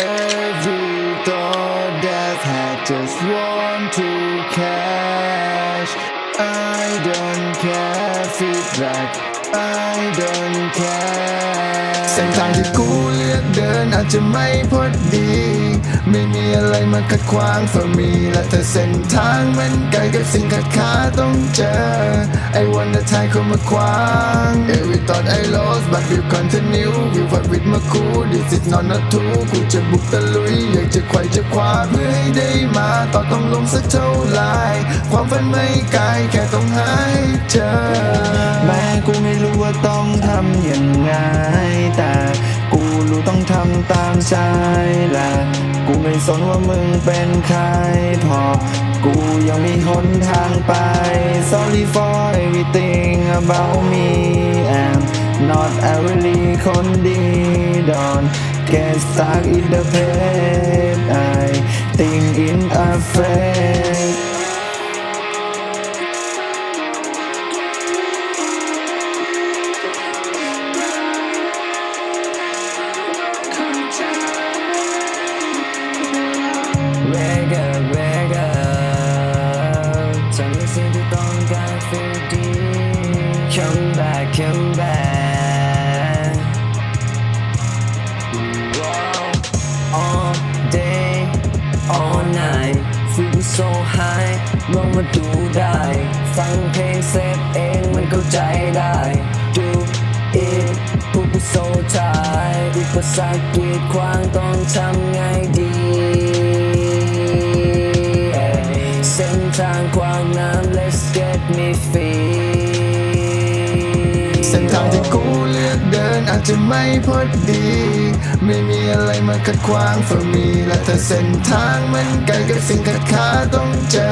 Every thought that had just want to cash I don't care feedback I don't care เส้นทางที่กูเลือกเดินอาจจะไม่พอดี ไม่มีอะไรมาขัดขวาง for me และแต่เส้นทางมันไกลกับสิ่งขัดขาต้องเจอ I wanna ทายเข้ามาขวาง Every thought I lost but we continue we fight with มาคู this is not not true กูจะบุกตะลุยอยากจะไขว่จะคว้าเพื่อให้ได้มาต่อต้องลงสักเท่าไรความฝันไม่ไกลแค่ต้องหายเจอ แม้กูไม่รู้ว่าต้องทำยังไงแต่กูรู้ต้องทำตามใจและกูไม่สนว่ามึงเป็นใครเพอ กูยังมีหนทางไป Sorry for everything about me I'm not really คนดี Don't get stuck in the past I think in a fake Wake up, wake up ฉันมีสิ่งที่ต้องการ feel deep Come back, come back Wow. All day, all night Feel so high ลองมาดูได้ ฟังเพลงเซฟเองมันเข้าใจได้ Do it ผู้ผู้โซชายอุปสรรคกีดขวางต้องทำไงดี เส้นทางความน้ำ let's get me free ทางที่กูเลือกเดินอาจจะไม่พอดี ไม่มีอะไรมาขัดขวาง for me และถ้าเส้นทางมันไกลกับสิ่งขัดขาต้องเจอ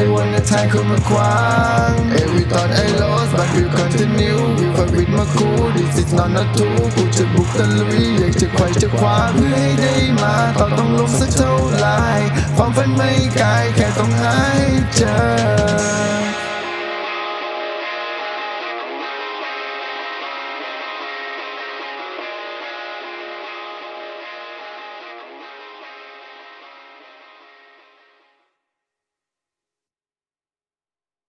I wanna ทายเข้ามาขวาง Every thought I lost but we continue we fight with มาคู this is not not true กูจะบุกตะลุยอยากจะไขว่จะคว้าเพื่อให้ได้มาต่อต้องลงสักเท่าไรความฝันไม่ไกลแค่ต้องหายเจอ